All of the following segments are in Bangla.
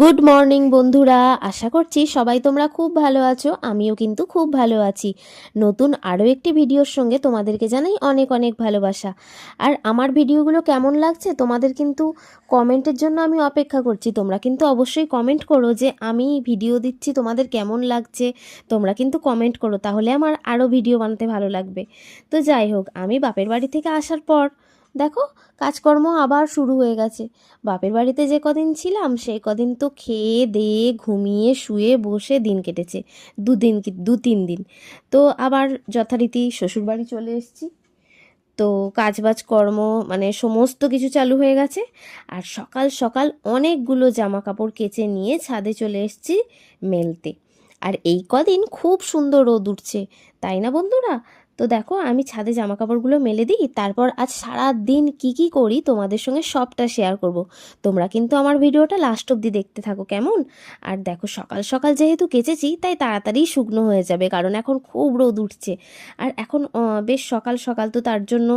গুড মর্নিং বন্ধুরা। আশা করছি সবাই তোমরা খুব ভালো আছো, আমিও কিন্তু খুব ভালো আছি। নতুন আরও একটি ভিডিওর সঙ্গে তোমাদেরকে জানাই অনেক অনেক ভালোবাসা। আর আমার ভিডিওগুলো কেমন লাগছে তোমাদের কিন্তু কমেন্টের জন্য আমি অপেক্ষা করছি। তোমরা কিন্তু অবশ্যই কমেন্ট করো যে আমি ভিডিও দিচ্ছি, তোমাদের কেমন লাগছে? তোমরা কিন্তু কমেন্ট করো, তাহলে আমার আরও ভিডিও বানাতে ভালো লাগবে। তো যাই হোক, আমি বাপের বাড়ি থেকে আসার পর দেখো, কাজকর্ম আবার শুরু হয়ে গেছে। বাপের বাড়িতে যে কদিন ছিলাম, সেই কদিন তো খেয়ে দিয়ে, ঘুমিয়ে, শুয়ে, বসে দিন কেটেছে। দুদিন কি, দু তিন দিন। তো আবার যথারীতি শ্বশুরবাড়ি চলে এসেছি। তো কাজবাজ, কর্ম মানে সমস্ত কিছু চালু হয়ে গেছে। আর সকাল সকাল অনেকগুলো জামা কাপড় কেচে নিয়ে ছাদে চলে এসেছি মেলতে। আর এই কদিন খুব সুন্দর রোদ উঠছে। তাই না বন্ধুরা? তো দেখো, আমি ছাদে জামা কাপড়গুলো মেলে দিই, তারপর আজ সারা দিন কি কি করি তোমাদের সঙ্গে সবটা শেয়ার করব। তোমরা কিন্তু আমার ভিডিওটা লাস্ট অব্দি দেখতে থাকো, কেমন? আর দেখো, সকাল সকাল যেহেতু কেচেছি, তাই তাড়াতাড়ি শুকনো হয়ে যাবে, কারণ এখন খুব রোদ উঠছে। আর এখন বেশ সকাল সকাল, তো তার জন্য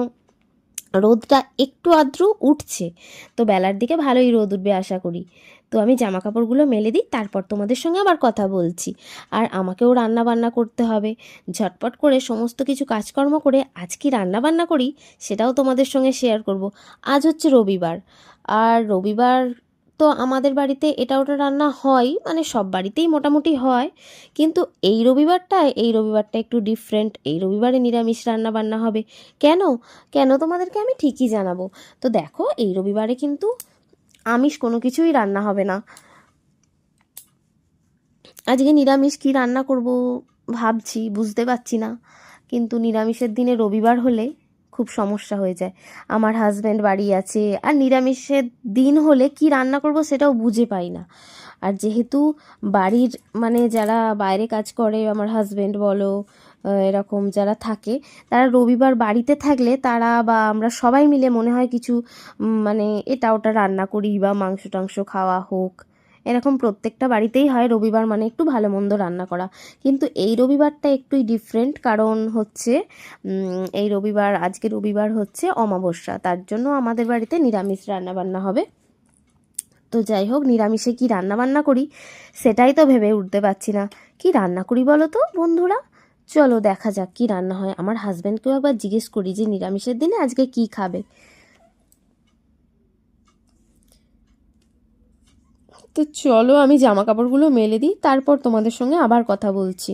রোদটা একটু আদ্র উঠছে। তো বেলার দিকে ভালোই রোদ উঠবে আশা করি। তো আমি জামা কাপড়গুলো মেলে দিই, তারপর তোমাদের সঙ্গে আবার কথা বলছি। আর আমাকেও রান্না বান্না করতে হবে। ঝটপট করে সমস্ত কিছু কাজকর্ম করে আজ কি রান্না বান্না করি, সেটাও তোমাদের সঙ্গে শেয়ার করব। আজ হচ্ছে রবিবার। আর রবিবার তো আমাদের বাড়িতে এটা ওটা রান্না হয় মানে সব বাড়িতেই মোটামুটি হয়। কিন্তু এই রবিবারটায়, এই রবিবারটা একটু ডিফারেন্ট এই রবিবারে নিরামিষ রান্না বান্না হবে। কেন? কেন তোমাদেরকে আমি ঠিকই জানাব। তো দেখো, এই রবিবারে কিন্তু আমিষ কোনো কিছুই রান্না হবে না। আজকে নিরামিষ কি রান্না করব ভাবছি, বুঝতে পারছি না। কিন্তু নিরামিষের দিনে রবিবার হলে খুব সমস্যা হয়ে যায়। আমার হাজব্যান্ড বাড়ি আছে, আর নিরামিষের দিন হলে কি রান্না করব সেটাও বুঝে পাই না। আর যেহেতু বাড়ির মানে যারা বাইরে কাজ করে, আমার হাজব্যান্ড বলো এরকম যারা থাকে, তারা রবিবার বাড়িতে থাকলে তারা বা আমরা সবাই মিলে মনে হয় কিছু মানে এটা ওটা রান্না করি বা মাংস টাংস খাওয়া হোক। এরকম প্রত্যেকটা বাড়িতেই হয় রবিবার মানে একটু ভালো মন্দ রান্না করা। কিন্তু এই রবিবারটা একটুই ডিফারেন্ট কারণ হচ্ছে এই রবিবার, আজকে রবিবার হচ্ছে অমাবস্যা, তার জন্য আমাদের বাড়িতে নিরামিষ রান্না বান্না হবে। তো যাই হোক, নিরামিষে কি রান্না বান্না করি সেটাই তো ভেবে উঠতে পারছি না। কি রান্না করি বলো তো বন্ধুরা? চলো দেখা যাক কি রান্না হয়। আমার হাজব্যান্ডকেও একবার জিজ্ঞেস করি যে নিরামিষের দিনে আজকে কি খাবে। তো চলো আমি জামা কাপড়গুলো মেলে দিই, তারপর তোমাদের সঙ্গে আবার কথা বলছি।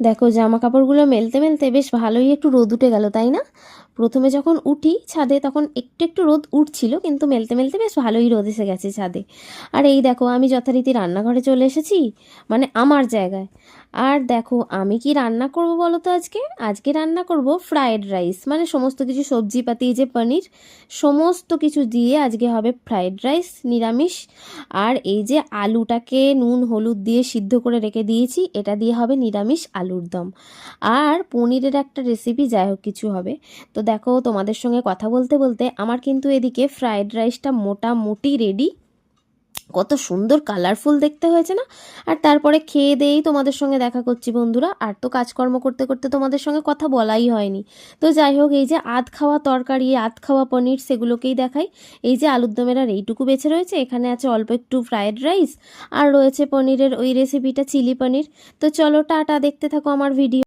দেখো জামা কাপড়গুলো মেলতে মেলতে বেশ ভালোই একটু রোদ উঠে গেল, তাই না? প্রথমে যখন উঠি ছাদে তখন একটু একটু রোদ উঠছিল, কিন্তু মেলতে মেলতে বেশ ভালোই রোদ এসে গেছে ছাদে। আর এই দেখো, আমি যথারীতি রান্নাঘরে চলে এসেছি মানে আমার জায়গায়। আর দেখো, আমি কি রান্না করব বলো তো আজকে? আজকে রান্না করব ফ্রায়েড রাইস মানে সমস্ত কিছু সবজিপাতি, এই যে পনির, সমস্ত কিছু দিয়ে আজকে হবে ফ্রায়েড রাইস নিরামিষ। আর এই যে আলুটাকে নুন, হলুদ দিয়ে সিদ্ধ করে রেখে দিয়েছি, এটা দিয়ে হবে নিরামিষ আলুর দম। আর পনিরের একটা রেসিপি যাই হোক কিছু হবে। তো দেখো, তোমাদের সঙ্গে কথা বলতে বলতে আমার কিন্তু এদিকে ফ্রায়েড রাইসটা মোটামুটি রেডি কত সুন্দর কালারফুল দেখতে হয়েছে না? আর তারপরে খেয়ে দিয়েই তোমাদের সঙ্গে দেখা করছি বন্ধুরা। আর তো কাজকর্ম করতে করতে তোমাদের সঙ্গে কথা বলাই হয়নি। তো যাই হোক, এই যে আধ খাওয়া তরকারি, আধ খাওয়া পনির সেগুলোকেই দেখাই। এই যে আলুর দমের আর এইটুকু বেছে রয়েছে, এখানে আছে অল্প একটু ফ্রায়েড রাইস আর রয়েছে পনিরের ওই রেসিপিটা চিলি পনির। তো চলো, টাটা, দেখতে থাকো আমার ভিডিও